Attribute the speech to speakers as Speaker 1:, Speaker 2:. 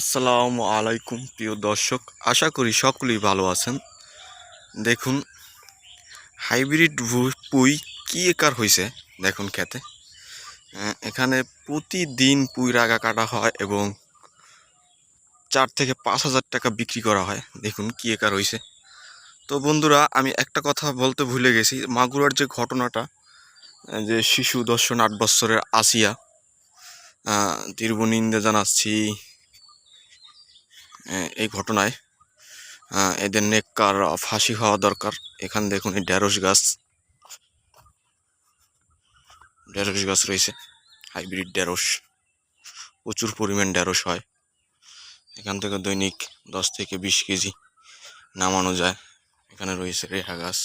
Speaker 1: আসসালামু আলাইকুম, প্রিয় দর্শক। আশা করি সকলেই ভালো আছেন। দেখুন, হাইব্রিড পুঁই কি একার হয়েছে দেখুন খেতে। এখানে প্রতিদিন পুই রাগা কাটা হয় এবং চার থেকে পাঁচ হাজার টাকা বিক্রি করা হয়। দেখুন কি একার হয়েছে তো বন্ধুরা, আমি একটা কথা বলতে ভুলে গেছি। মাগুরার যে ঘটনাটা যে শিশু দর্শন আট বছরের আসিয়া তীব্র নিন্দা জানাচ্ছি এই ঘটনায় এদের নেককার ফাঁসি হওয়া দরকার। এখানে দেখুন এই ঢেঁড়স গাছ। ঢেঁড়স গাছ রয়েছে, হাইব্রিড ঢেঁড়স। প্রচুর পরিমাণ ঢেঁড়স হয়। এখান থেকে দৈনিক দশ থেকে বিশ কেজি নামানো যায়। এখানে রয়েছে রেহা গাছ।